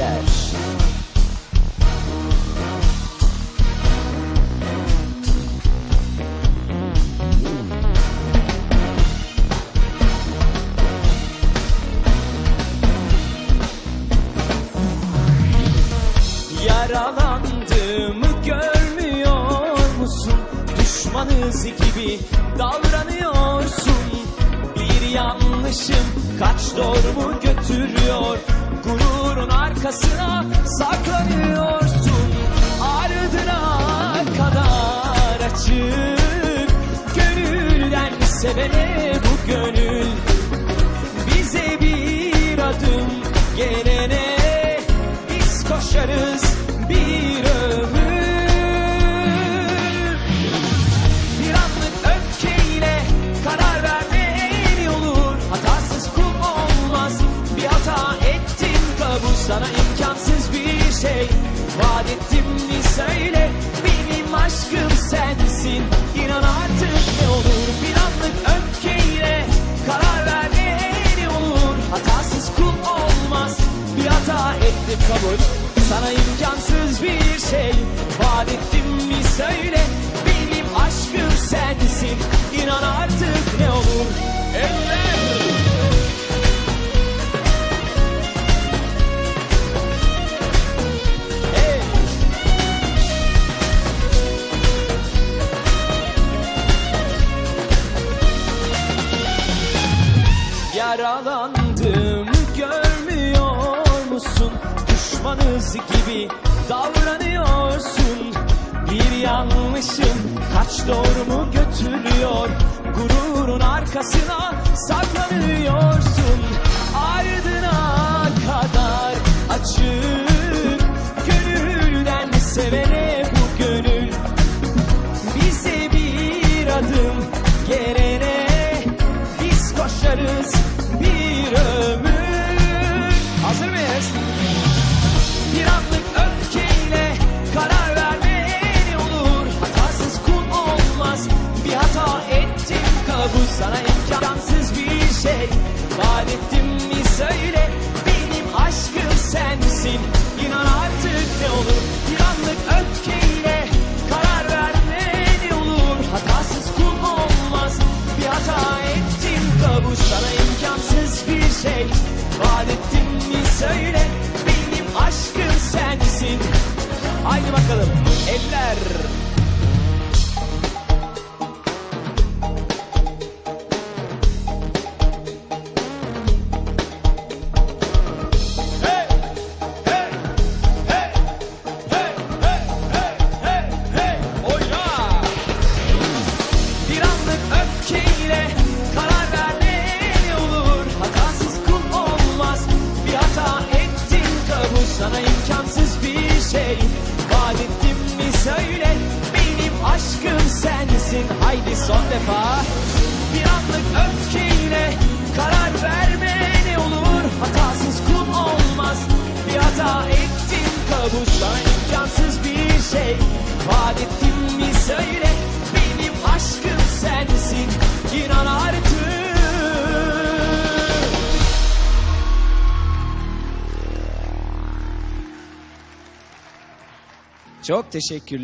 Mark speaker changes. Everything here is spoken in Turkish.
Speaker 1: eller. Yaralandığımı görmüyor musun? Düşmanız gibi davranıyorsun. Bir yanlışım kaç doğrumu götürüyor. Arkasına saklanıyorsun. Ardına kadar açık. Gönülden sevene bu gönül bize bir adım gelene biz koşarız sana imkansız bir şey. Vaat ettim mi söyle. Benim aşkım sensin. İnan artık ne olur bir anlık öfkeyle karar en iyi olur. Hatasız kul olmaz. Bir hata ettim kabul. Sana imkansız bir şey. Vaat ettim mi söyle Yaralandığımı görmüyor musun? Düşmanız gibi davranıyorsun. Bir yanlışım kaç doğrumu götürüyor. Gururun arkasına saklanıyorsun. Şey. Mi söyle benim aşkım sensin. Haydi bakalım eller. Sensin Haydi son defa. Bir anlık öfkeyle karar verme ne olur. Hatasız kul olmaz. Bir hata ettim kabul sana imkansız bir şey. Vaat ettim mi söyle benim aşkım sensin. İnan artık. Çok teşekkürler.